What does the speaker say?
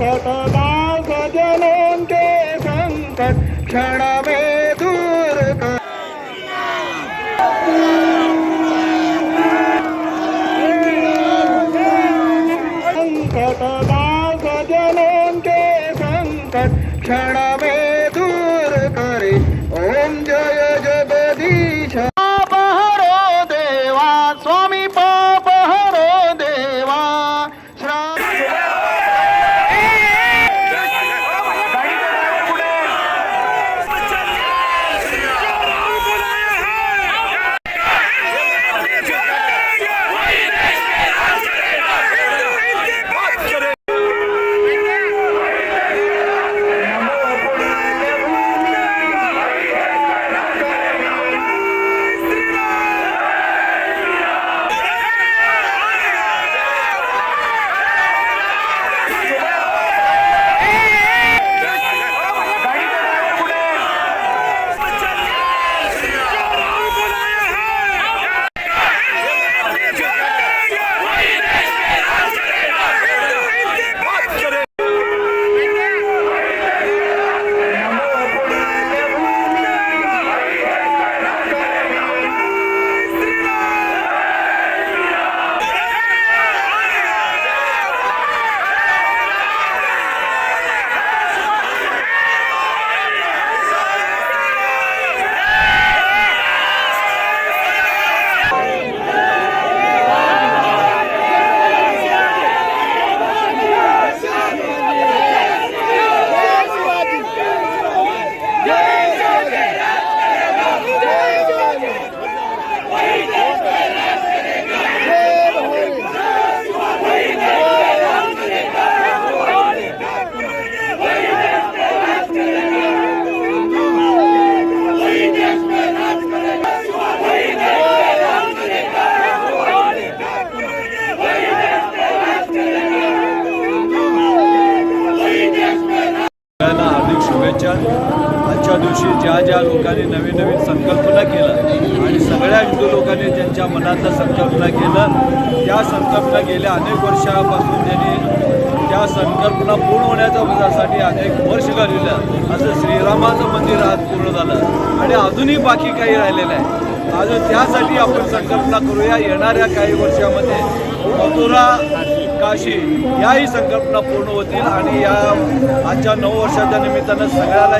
Phật ba Phật nam kê sang Phật Shana mê thur ta Phật ba Phật nam ज्या ज्या लोकांनी नवीन नवीन संकल्पना केलं आणि सगळ्या हिंदू लोकांनी ज्यांच्या मनातलं संकल्पना केलं त्या संकल्पना गेल्या अनेक वर्षापासून त्यांनी त्या संकल्पना पूर्ण होण्याच्यासाठी अनेक वर्ष घालवलं असं श्रीरामाचं मंदिर आज पूर्ण झालं आणि अजूनही बाकी काही राहिलेलं आहे. अजून त्यासाठी आपण संकल्पना करूया. येणाऱ्या काही वर्षामध्ये मथुरा काशी याही संकल्पना पूर्ण होतील आणि या आजच्या नऊ वर्षाच्या निमित्तानं सगळ्याला